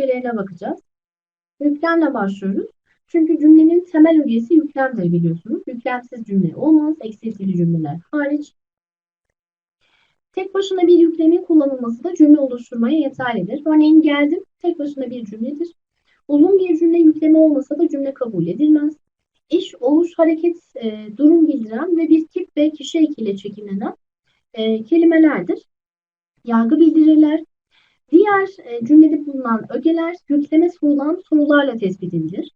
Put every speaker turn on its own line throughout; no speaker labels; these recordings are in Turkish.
ögelerine bakacağız. Yüklemle başlıyoruz. Çünkü cümlenin temel ögesi yüklemdir biliyorsunuz. Yüklemsiz cümle olmaz. Eksiltili cümleler hariç. Tek başına bir yüklemin kullanılması da cümle oluşturmaya yeterlidir. Örneğin geldim tek başına bir cümledir. Uzun bir cümle yükleme olmasa da cümle kabul edilmez. İş, oluş, hareket, e, durum bildiren ve bir tip ve kişi ekiyle çekimlenen e, kelimelerdir. Yargı bildirirler. Diğer e, cümlede bulunan ögeler yükleme sorulan sorularla tespit edilir.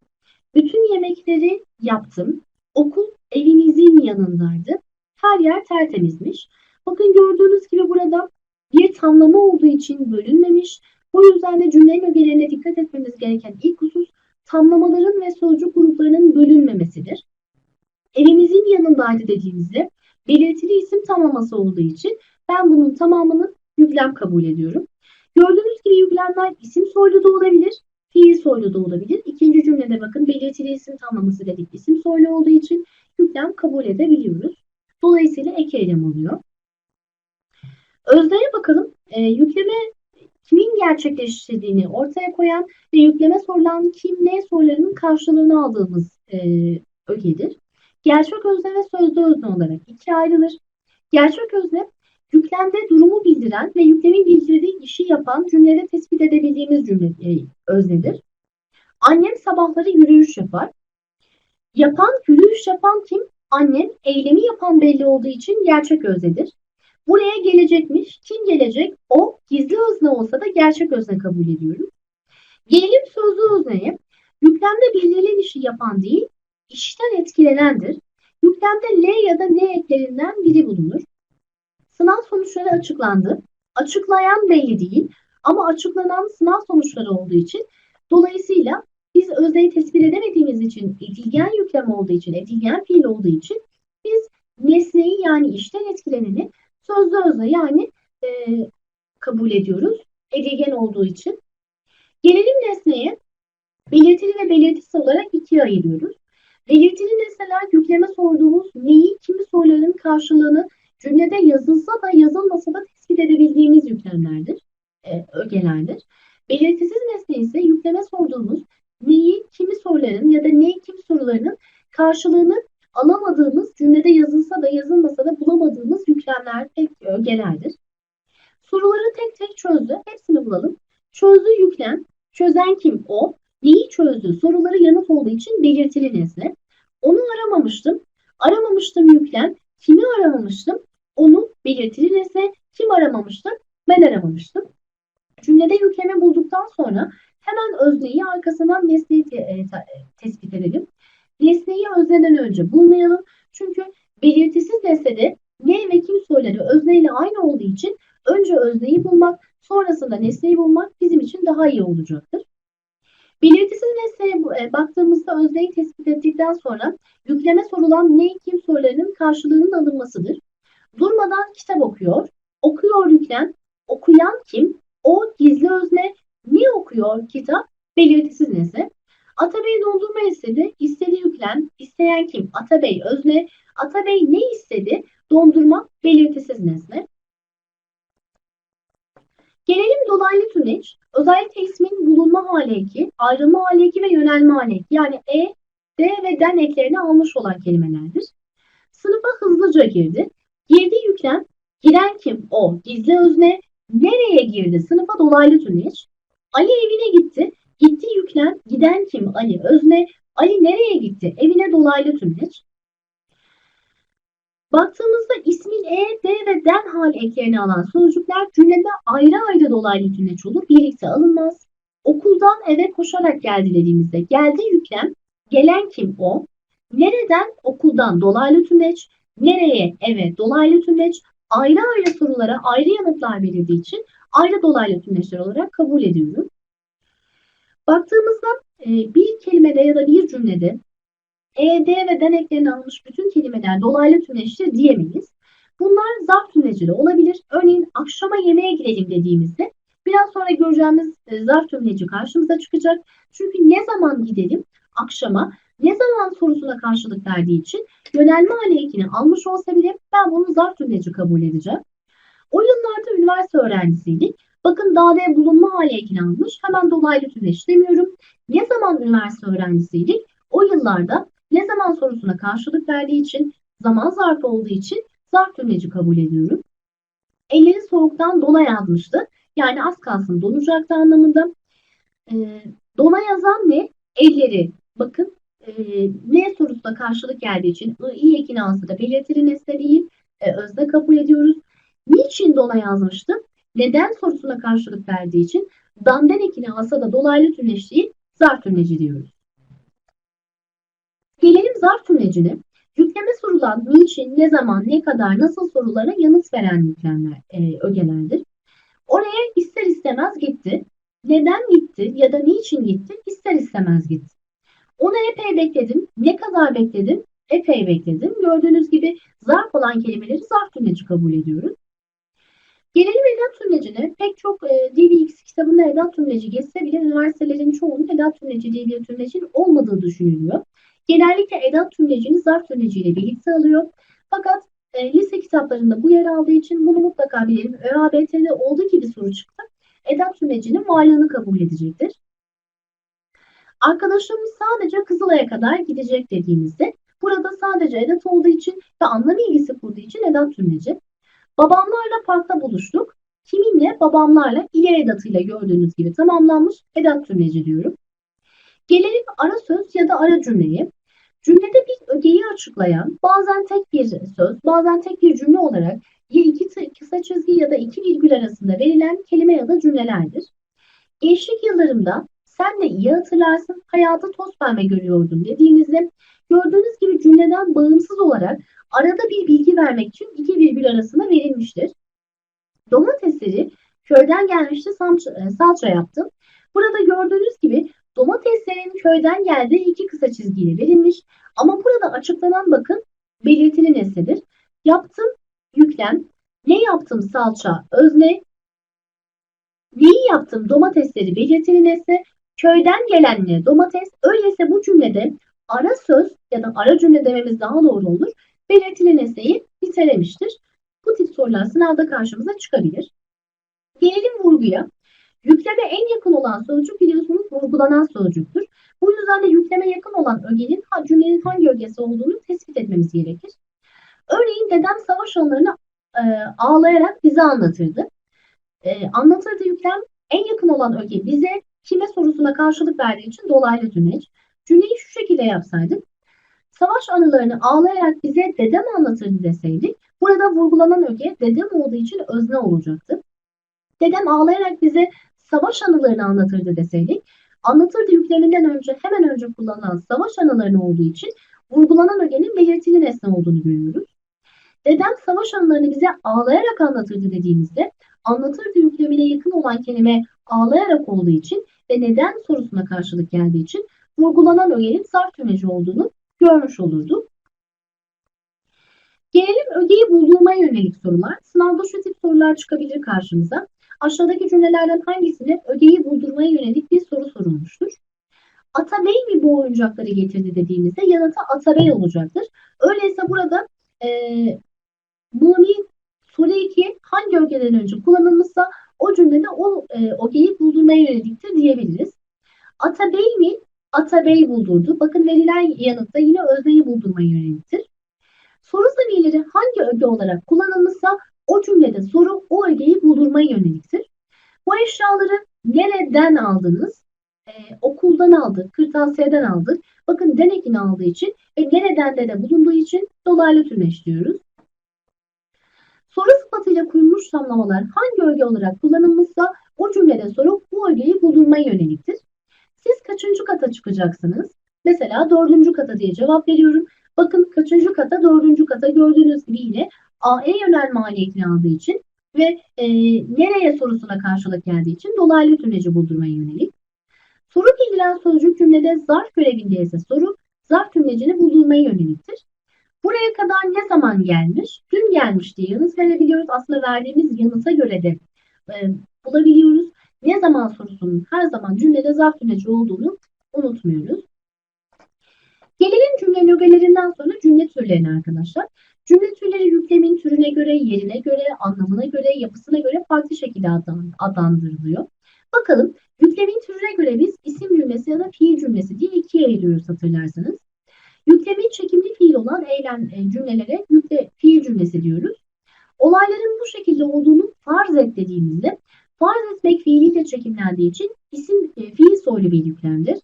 Bütün yemekleri yaptım. Okul evimizin yanındaydı. Her yer tertemizmiş. Bakın gördüğünüz gibi burada bir tamlama olduğu için bölünmemiş. Bu yüzden de cümlenin ögelerine dikkat etmemiz gereken ilk husus tamlamaların ve sözcük gruplarının bölünmemesidir. Evimizin yanındaydı dediğimizde belirtili isim tamlaması olduğu için ben bunun tamamını yüklem kabul ediyorum. Gördüğünüz gibi yüklemler isim soylu da olabilir, fiil soylu da olabilir. İkinci cümlede bakın belirtili isim tamlaması dedik. İsim soylu olduğu için yüklem kabul edebiliyoruz. Dolayısıyla ek eylem oluyor. Özneye bakalım. E, yükleme kimin gerçekleştirdiğini ortaya koyan ve yükleme sorulan kim ne sorularının karşılığını aldığımız e, ögedir. Gerçek özne ve sözlü özne olarak ikiye ayrılır. Gerçek özne yüklemde durumu bildiren ve yüklemin bildirdiği işi yapan cümlede tespit edebildiğimiz cümle e, öznedir. Annem sabahları yürüyüş yapar. Yapan, yürüyüş yapan kim? Annem, eylemi yapan belli olduğu için gerçek öznedir. Buraya gelecekmiş. Kim gelecek? O gizli özne olsa da gerçek özne kabul ediyorum. Gelelim sözlü özneye. Yüklemde bildirilen işi yapan değil, işten etkilenendir. Yüklemde L ya da N eklerinden biri bulunur. Sınav sonuçları açıklandı. Açıklayan belli değil ama açıklanan sınav sonuçları olduğu için dolayısıyla biz özneyi tespit edemediğimiz için edilgen yüklem olduğu için, edilgen fiil olduğu için biz nesneyi yani işten etkileneni sözlü özne yani e, kabul ediyoruz. Edilgen olduğu için. Gelelim nesneye. Belirtili ve belirtisi olarak ikiye ayırıyoruz. Belirtili nesneler yükleme sorduğumuz neyi, kimi soruların karşılığını cümlede yazılsa da yazılmasa da tespit edebildiğimiz yüklemlerdir, e, ögelerdir. Belirtisiz nesne ise yükleme sorduğumuz neyi, kimi soruların ya da neyi, kim sorularının karşılığını alamadığımız cümlede yazılsa da yazılmasa da bulamadığımız yüklemler, tek ögelerdir. Soruları tek tek çözdü. Hepsini bulalım. Çözdü yüklem. Çözen kim? O. Neyi çözdü? Soruları yanıt olduğu için belirtili nesne. Onu aramamıştım. Aramamıştım yüklem. Kimi aramamıştım? Onu belirtili nesne. Kim aramamıştım? Ben aramamıştım. Cümlede yüklemi bulduktan sonra hemen özneyi arkasından nesneyi te e, te tespit edelim. Nesneyi özneden önce bulmayalım. Çünkü belirtisiz nesnede ne ve kim soruları özneyle aynı olduğu için önce özneyi bulmak, sonrasında nesneyi bulmak bizim için daha iyi olacaktır. Belirtisiz nesneye baktığımızda özneyi tespit ettikten sonra yükleme sorulan ne kim sorularının karşılığının alınmasıdır. Durmadan kitap okuyor, okuyor yüklem, okuyan kim, o gizli özne, ne okuyor kitap, belirtisiz nesne. Atabey dondurma istedi, istedi yüklem, isteyen kim, Atabey özne, Atabey ne istedi, dondurma, belirtisiz nesne. Gelelim dolaylı tüneç. Özellikle ismin bulunma hali eki, ayrılma hali eki ve yönelme hali eki. Yani e, d ve den eklerini almış olan kelimelerdir. Sınıfa hızlıca girdi. Girdi yüklem, giren kim? O. Gizli özne. Nereye girdi? Sınıfa dolaylı tüneç. Ali evine gitti. Gitti yüklem, giden kim? Ali özne. Ali nereye gitti? Evine dolaylı tüneç. Baktığımızda ismin e, d ve den hal eklerini alan sözcükler cümlede ayrı ayrı dolaylı tüneç olur. Birlikte alınmaz. Okuldan eve koşarak geldi dediğimizde geldi yüklem, gelen kim o? Nereden? Okuldan dolaylı tüneç. Nereye? Eve dolaylı tüneç. Ayrı ayrı sorulara ayrı yanıtlar verildiği için ayrı dolaylı tüneçler olarak kabul ediyoruz. Baktığımızda e, bir kelimede ya da bir cümlede e, D ve den eklerini almış bütün kelimeler dolaylı tümleçtir diyemeyiz. Bunlar zarf tümleci de olabilir. Örneğin akşama yemeğe gidelim dediğimizde biraz sonra göreceğimiz e, zarf tümleci karşımıza çıkacak. Çünkü ne zaman gidelim akşama ne zaman sorusuna karşılık verdiği için yönelme hali almış olsa bile ben bunu zarf tümleci kabul edeceğim. O yıllarda üniversite öğrencisiydik. Bakın dağda bulunma hali ekini almış. Hemen dolaylı tümleç demiyorum. Ne zaman üniversite öğrencisiydik? O yıllarda ne zaman sorusuna karşılık verdiği için zaman zarfı olduğu için zarf tümleci kabul ediyorum. Elleri soğuktan dona yazmıştı. Yani az kalsın donacaktı anlamında. E, dona yazan ne? Elleri. Bakın e, ne sorusuna karşılık geldiği için i ekini alsa da belirtili nesne değil. E, özne kabul ediyoruz. Niçin dona yazmıştım? Neden sorusuna karşılık verdiği için damden ekini alsa da dolaylı tümleç değil, zarf tümleci diyoruz. Gelelim zarf tümlecine. Yükleme sorulan niçin, ne zaman, ne kadar, nasıl sorulara yanıt veren yüklemler, e, ögelerdir. Oraya ister istemez gitti. Neden gitti ya da niçin gitti ister istemez gitti. Onu epey bekledim. Ne kadar bekledim? Epey bekledim. Gördüğünüz gibi zarf olan kelimeleri zarf tümleci kabul ediyoruz. Gelelim edat tümlecine. Pek çok e, DBX kitabında edat tümleci geçse bile üniversitelerin çoğunun edat tümleci diye bir tümlecin olmadığı düşünülüyor. Genellikle edat tümlecini zarf tümleciyle birlikte alıyor. Fakat e, lise kitaplarında bu yer aldığı için bunu mutlaka bilelim. ÖABT'de olduğu gibi soru çıktı. Edat tümlecinin varlığını kabul edecektir. Arkadaşlarımız sadece Kızılay'a kadar gidecek dediğimizde burada sadece edat olduğu için ve anlam ilgisi kurduğu için edat tümleci. Babamlarla parkta buluştuk. Kiminle? Babamlarla ile edatıyla gördüğünüz gibi tamamlanmış edat tümleci diyorum. Gelelim ara söz ya da ara cümleye. Cümlede bir ögeyi açıklayan bazen tek bir söz, bazen tek bir cümle olarak ya iki kısa çizgi ya da iki virgül arasında verilen kelime ya da cümlelerdir. Gençlik yıllarımda sen de iyi hatırlarsın hayatı toz pembe görüyordum dediğinizde gördüğünüz gibi cümleden bağımsız olarak arada bir bilgi vermek için iki virgül arasında verilmiştir. Domatesleri köyden gelmişti salça, salça yaptım. Burada gördüğünüz gibi domateslerin köyden geldiği iki kısa çizgiyle verilmiş. Ama burada açıklanan bakın belirtili nesnedir. Yaptım yüklem. Ne yaptım salça özne. Neyi yaptım domatesleri belirtili nesne. Köyden gelen ne domates. Öyleyse bu cümlede ara söz ya da ara cümle dememiz daha doğru olur. Belirtili nesneyi nitelemiştir. Bu tip sorular sınavda karşımıza çıkabilir. Gelelim vurguya. Yükleme en yakın olan sözcük biliyorsunuz vurgulanan sözcüktür. Bu yüzden de yükleme yakın olan ögenin cümlenin hangi ögesi olduğunu tespit etmemiz gerekir. Örneğin dedem savaş anılarını e, ağlayarak bize anlatırdı. E, anlatırdı yüklem en yakın olan öge bize kime sorusuna karşılık verdiği için dolaylı tüneç. Cümleyi şu şekilde yapsaydık. Savaş anılarını ağlayarak bize dedem anlatırdı deseydik. Burada vurgulanan öge dedem olduğu için özne olacaktı. Dedem ağlayarak bize savaş anılarını anlatırdı deseydik. Anlatırdı yükleminden önce hemen önce kullanılan savaş anılarını olduğu için vurgulanan ögenin belirtili nesne olduğunu görüyoruz. Dedem savaş anılarını bize ağlayarak anlatırdı dediğimizde anlatırdı yüklemine yakın olan kelime ağlayarak olduğu için ve neden sorusuna karşılık geldiği için vurgulanan ögenin zarf tümeci olduğunu görmüş olurduk. Gelelim ögeyi bulduğuma yönelik sorular. Sınavda şu tip sorular çıkabilir karşımıza. Aşağıdaki cümlelerden hangisinde ögeyi buldurmaya yönelik bir soru sorulmuştur? Atabey mi bu oyuncakları getirdi dediğimizde yanıtı Atabey olacaktır. Öyleyse burada e, Muni soru 2 hangi ögeden önce kullanılmışsa o cümlede o e, ögeyi buldurmaya yöneliktir diyebiliriz. Atabey mi? Atabey buldurdu. Bakın verilen yanıtta yine özneyi buldurmaya yöneliktir. Soru zamirleri hangi öge olarak kullanılmışsa o cümlede soru o ögeyi buldurmaya yöneliktir. Bu eşyaları nereden aldınız? Ee, okuldan aldık, kırtasiyeden aldık. Bakın den ekini aldığı için ve nereden de bulunduğu için dolaylı tümleç diyoruz. Soru sıfatıyla kurulmuş tamlamalar hangi öge olarak kullanılmışsa o cümlede soru bu ögeyi buldurmaya yöneliktir. Siz kaçıncı kata çıkacaksınız? Mesela dördüncü kata diye cevap veriyorum. Bakın kaçıncı kata, dördüncü kata gördüğünüz gibi yine AE yönelme maliyetini aldığı için ve e, nereye sorusuna karşılık geldiği için dolaylı tümleci buldurmaya yönelik. Soru bildiren sözcük cümlede zarf görevindeyse soru zarf tümlecini buldurmaya yöneliktir. Buraya kadar ne zaman gelmiş? Dün gelmiş diye yanıt verebiliyoruz. Aslında verdiğimiz yanıta göre de e, bulabiliyoruz. Ne zaman sorusunun her zaman cümlede zarf tümleci olduğunu unutmuyoruz. Gelelim cümle ögelerinden sonra cümle türlerine arkadaşlar. Cümle türleri yüklemin türüne göre, yerine göre, anlamına göre, yapısına göre farklı şekilde adlan- adlandırılıyor. Bakalım yüklemin türüne göre biz isim cümlesi ya da fiil cümlesi diye ikiye ayırıyoruz hatırlarsanız. Yüklemin çekimli fiil olan eylem e, cümlelere yükle fiil cümlesi diyoruz. Olayların bu şekilde olduğunu farz et dediğimizde farz etmek fiiliyle çekimlendiği için isim e, fiil soylu bir yüklemdir.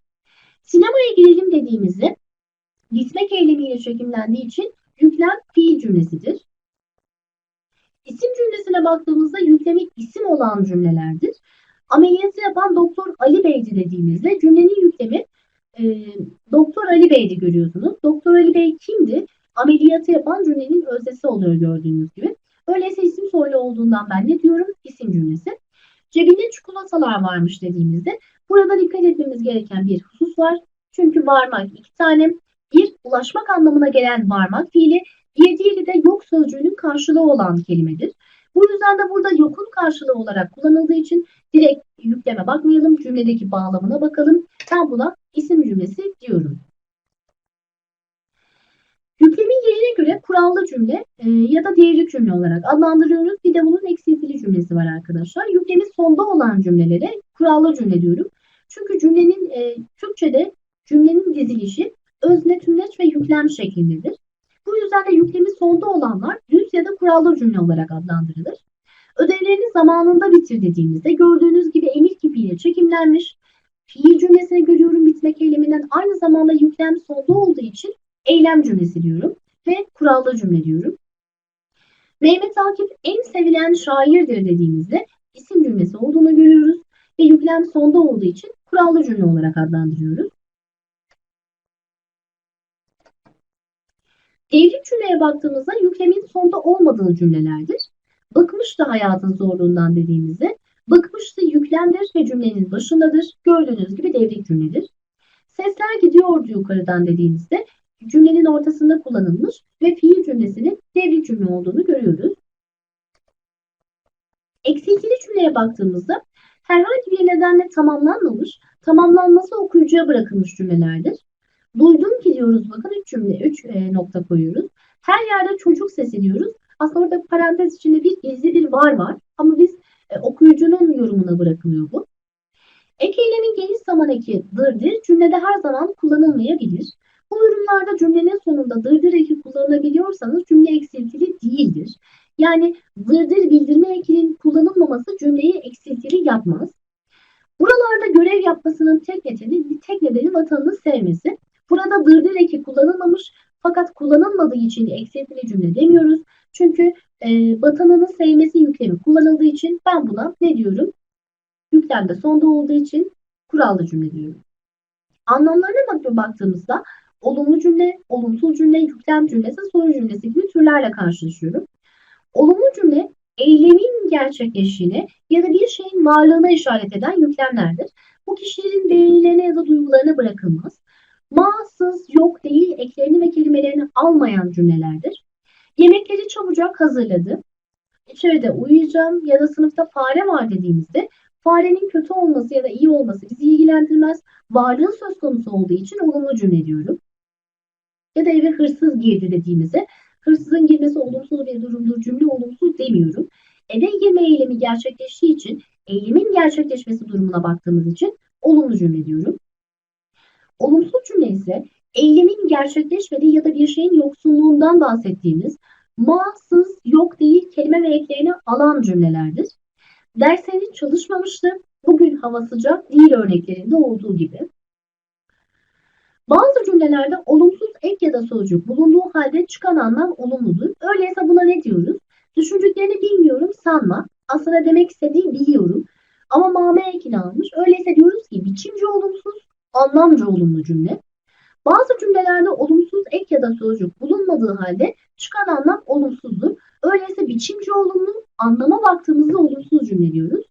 Sinemaya girelim dediğimizde gitmek eylemiyle çekimlendiği için yüklem fiil cümlesidir. İsim cümlesine baktığımızda yüklemi isim olan cümlelerdir. Ameliyatı yapan Doktor Ali Bey'di dediğimizde cümlenin yüklemi e, Doktor Ali Bey'di görüyorsunuz. Doktor Ali Bey kimdi? Ameliyatı yapan cümlenin öznesi oluyor gördüğünüz gibi. Öyleyse isim soylu olduğundan ben ne diyorum? İsim cümlesi. Cebinde çikolatalar varmış dediğimizde burada dikkat etmemiz gereken bir husus var. Çünkü varmak iki tane. Bir, ulaşmak anlamına gelen varmak fiili. Bir diğeri de yok sözcüğünün karşılığı olan kelimedir. Bu yüzden de burada yokun karşılığı olarak kullanıldığı için direkt yükleme bakmayalım. Cümledeki bağlamına bakalım. Ben buna isim cümlesi diyorum. Yüklemin yerine göre kurallı cümle e, ya da değerli cümle olarak adlandırıyoruz. Bir de bunun eksiltili cümlesi var arkadaşlar. Yüklemin sonda olan cümlelere kurallı cümle diyorum. Çünkü cümlenin e, Türkçe'de cümlenin dizilişi özne, tümleç ve yüklem şeklindedir. Bu yüzden de yüklemi sonda olanlar düz ya da kurallı cümle olarak adlandırılır. Ödevlerini zamanında bitir dediğimizde gördüğünüz gibi emir kipiyle çekimlenmiş. Fiil cümlesini görüyorum bitmek eyleminden aynı zamanda yüklem sonda olduğu için eylem cümlesi diyorum ve kurallı cümle diyorum. Mehmet Akif en sevilen şairdir dediğimizde isim cümlesi olduğunu görüyoruz ve yüklem sonda olduğu için kurallı cümle olarak adlandırıyoruz. Devrik cümleye baktığımızda yüklemin sonda olmadığı cümlelerdir. Bıkmıştı hayatın zorluğundan dediğimizde bıkmıştı yüklemdir ve cümlenin başındadır. Gördüğünüz gibi devrik cümledir. Sesler gidiyordu yukarıdan dediğimizde cümlenin ortasında kullanılmış ve fiil cümlesinin devrik cümle olduğunu görüyoruz. Eksiltili cümleye baktığımızda herhangi bir nedenle tamamlanmamış, tamamlanması okuyucuya bırakılmış cümlelerdir. Duydum ki diyoruz bakın üç cümle, üç e, nokta koyuyoruz. Her yerde çocuk sesi diyoruz. Aslında orada parantez içinde bir gizli bir var var ama biz e, okuyucunun yorumuna bırakılıyor bu. Ek eylemin geniş zaman eki dırdır cümlede her zaman kullanılmayabilir. Bu durumlarda cümlenin sonunda dırdır eki kullanılabiliyorsanız cümle eksiltili değildir. Yani dırdır bildirme ekinin kullanılmaması cümleyi eksiltili yapmaz. Buralarda görev yapmasının tek nedeni, tek nedeni vatanını sevmesi. Burada dırdır eki kullanılmamış fakat kullanılmadığı için eksiltili cümle demiyoruz. Çünkü e, vatanını sevmesi yüklemi kullanıldığı için ben buna ne diyorum? Yüklem de sonda olduğu için kurallı cümle diyorum. Anlamlarına bakıp baktığımızda olumlu cümle, olumsuz cümle, yüklem cümlesi, soru cümlesi gibi türlerle karşılaşıyorum. Olumlu cümle eylemin gerçekleştiğine ya da bir şeyin varlığına işaret eden yüklemlerdir. Bu kişilerin değerlerine ya da duygularına bırakılmaz. Mağsız, yok değil eklerini ve kelimelerini almayan cümlelerdir. Yemekleri çabucak hazırladı. İçeride uyuyacağım ya da sınıfta fare var dediğimizde farenin kötü olması ya da iyi olması bizi ilgilendirmez. Varlığı söz konusu olduğu için olumlu cümle diyorum. Ya da eve hırsız girdi dediğimizde hırsızın girmesi olumsuz bir durumdur. Cümle olumsuz demiyorum. Eve girme eylemi gerçekleştiği için eylemin gerçekleşmesi durumuna baktığımız için olumlu cümle diyorum. Olumsuz cümle ise eylemin gerçekleşmediği ya da bir şeyin yoksunluğundan bahsettiğimiz mağsız, yok değil kelime ve eklerini alan cümlelerdir. Dersleriniz çalışmamıştı. Bugün hava sıcak değil örneklerinde olduğu gibi. Bazı cümlelerde olumsuz ek ya da sözcük bulunduğu halde çıkan anlam olumludur. Öyleyse buna ne diyoruz? Düşündüklerini bilmiyorum sanma. Aslında demek istediği biliyorum. Ama mame ekini almış. Öyleyse diyoruz ki biçimci olumsuz, anlamcı olumlu cümle. Bazı cümlelerde olumsuz ek ya da sözcük bulunmadığı halde çıkan anlam olumsuzdur. Öyleyse biçimci olumlu, anlama baktığımızda olumsuz cümle diyoruz.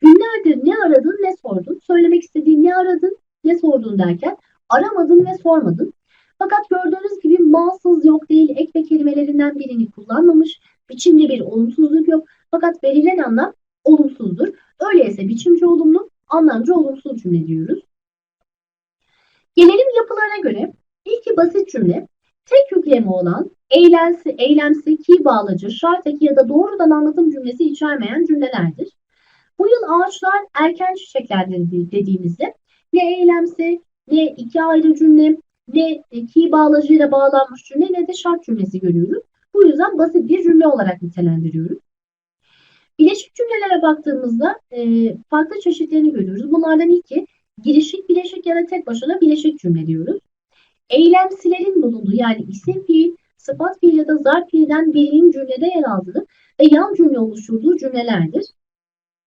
Günlerdir ne aradın ne sordun, söylemek istediğin ne aradın ne sordun derken aramadın ve sormadın. Fakat gördüğünüz gibi malsız yok değil ek ve kelimelerinden birini kullanmamış. Biçimde bir olumsuzluk yok. Fakat verilen anlam olumsuzdur. Öyleyse biçimci olumlu, anlamcı olumsuz cümle diyoruz. Gelelim yapılarına göre. İlki basit cümle. Tek yüklemi olan eylemsi, eylemsi, ki bağlacı, şart eki ya da doğrudan anlatım cümlesi içermeyen cümlelerdir. Bu yıl ağaçlar erken çiçeklerdir dediğimizde ne eylemsi, ne iki ayrı cümle, ne ki bağlacıyla bağlanmış cümle ne de şart cümlesi görüyoruz. Bu yüzden basit bir cümle olarak nitelendiriyoruz. Bileşik cümlelere baktığımızda e, farklı çeşitlerini görüyoruz. Bunlardan ilki girişik bileşik ya da tek başına bileşik cümle diyoruz. Eylemsilerin bulunduğu yani isim fiil, sıfat fiil ya da zarf fiilden birinin cümlede yer aldığı ve yan cümle oluşturduğu cümlelerdir.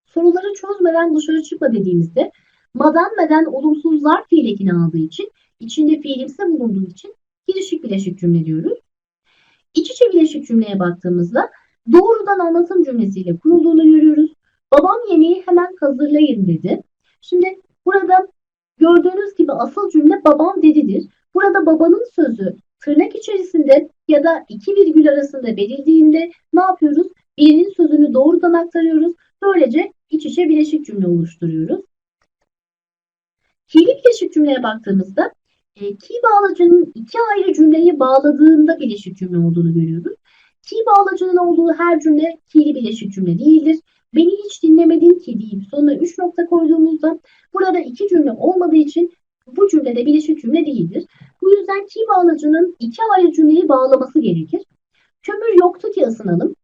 Soruları çözmeden dışarı çıkma dediğimizde madan beden olumsuz zarf fiil ekini aldığı için içinde fiilimsi bulunduğu için girişik bileşik cümle diyoruz. İç içe bileşik cümleye baktığımızda doğrudan anlatım cümlesiyle kurulduğunu görüyoruz. Babam yemeği hemen hazırlayın dedi. Şimdi burada gördüğünüz gibi asıl cümle babam dedidir. Burada babanın sözü tırnak içerisinde ya da iki virgül arasında verildiğinde ne yapıyoruz? Birinin sözünü doğrudan aktarıyoruz. Böylece iç içe bileşik cümle oluşturuyoruz. Fiili bileşik cümleye baktığımızda e, ki bağlacının iki ayrı cümleyi bağladığında bileşik cümle olduğunu görüyoruz. Ki bağlacının olduğu her cümle fiili bileşik cümle değildir. Beni hiç dinlemedin ki deyip sonuna 3 nokta koyduğumuzda burada iki cümle olmadığı için bu cümlede bileşik cümle değildir. Bu yüzden ki bağlacının iki ayrı cümleyi bağlaması gerekir. Kömür yoktu ki ısınalım.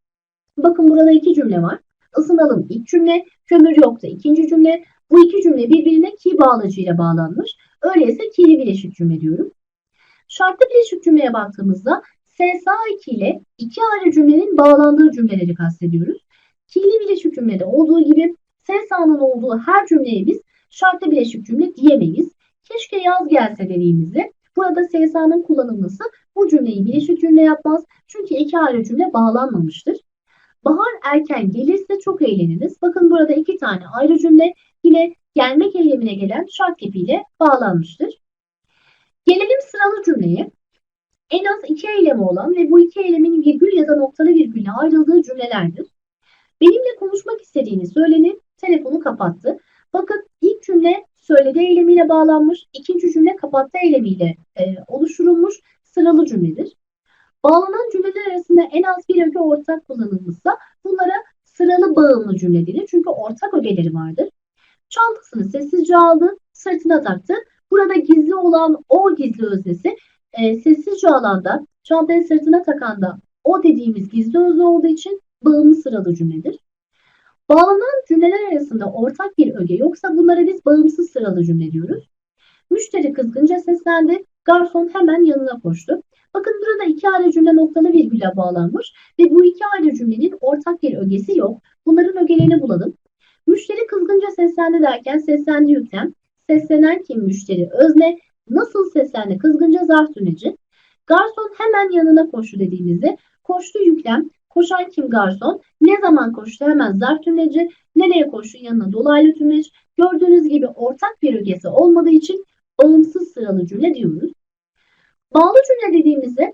Bakın burada iki cümle var. Isınalım ilk cümle, kömür yoktu ikinci cümle. Bu iki cümle birbirine ki bağlacıyla bağlanmış. Öyleyse ki'li bileşik cümle diyorum. Şartlı bileşik cümleye baktığımızda SSA2 ile iki ayrı cümlenin bağlandığı cümleleri kastediyoruz. Ki'li bileşik cümlede olduğu gibi SSA'nın olduğu her cümleye biz şartlı bileşik cümle diyemeyiz. Keşke yaz gelse dediğimizde burada SSA'nın kullanılması bu cümleyi bileşik cümle yapmaz. Çünkü iki ayrı cümle bağlanmamıştır. Bahar erken gelirse çok eğleniriz. Bakın burada iki tane ayrı cümle yine gelmek eylemine gelen şart kipiyle bağlanmıştır. Gelelim sıralı cümleye. En az iki eylemi olan ve bu iki eylemin virgül ya da noktalı virgülle ayrıldığı cümlelerdir. Benimle konuşmak istediğini söylenip telefonu kapattı. Bakın ilk cümle söyledi eylemiyle bağlanmış, ikinci cümle kapattı eylemiyle e, oluşturulmuş sıralı cümledir. Bağlanan cümleler arasında en az bir öge ortak kullanılmışsa bunlara sıralı bağımlı cümle denir. Çünkü ortak ögeleri vardır. Çantasını sessizce aldı, sırtına taktı. Burada gizli olan o gizli öznesi e, sessizce alanda, çantayı sırtına takanda o dediğimiz gizli özne olduğu için bağımlı sıralı cümledir. Bağlanan cümleler arasında ortak bir öge yoksa bunlara biz bağımsız sıralı cümle diyoruz. Müşteri kızgınca seslendi, garson hemen yanına koştu. Bakın burada iki ayrı cümle noktalı virgülle bağlanmış ve bu iki ayrı cümlenin ortak bir ögesi yok. Bunların ögelerini bulalım. Müşteri kızgınca seslendi derken seslendi yüklem. Seslenen kim müşteri özne. Nasıl seslendi kızgınca zarf tümleci. Garson hemen yanına koştu dediğimizde koştu yüklem. Koşan kim garson? Ne zaman koştu hemen zarf tümleci. Nereye koştu yanına dolaylı tümleç. Gördüğünüz gibi ortak bir ögesi olmadığı için bağımsız sıralı cümle diyoruz. Bağlı cümle dediğimizde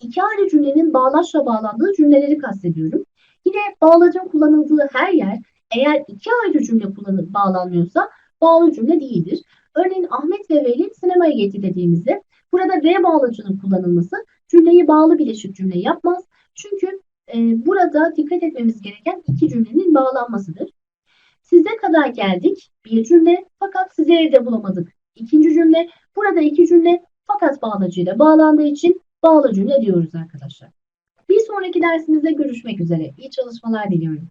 iki ayrı cümlenin bağlaçla bağlandığı cümleleri kastediyorum. Yine bağlacın kullanıldığı her yer eğer iki ayrı cümle kullanıp bağlanmıyorsa bağlı cümle değildir. Örneğin Ahmet ve Veli sinemaya gitti dediğimizde burada ve bağlacının kullanılması cümleyi bağlı bileşik cümle yapmaz. Çünkü e, burada dikkat etmemiz gereken iki cümlenin bağlanmasıdır. Size kadar geldik bir cümle fakat sizi evde bulamadık. İkinci cümle burada iki cümle fakat bağlacıyla bağlandığı için bağlı cümle diyoruz arkadaşlar. Bir sonraki dersimizde görüşmek üzere. İyi çalışmalar diliyorum.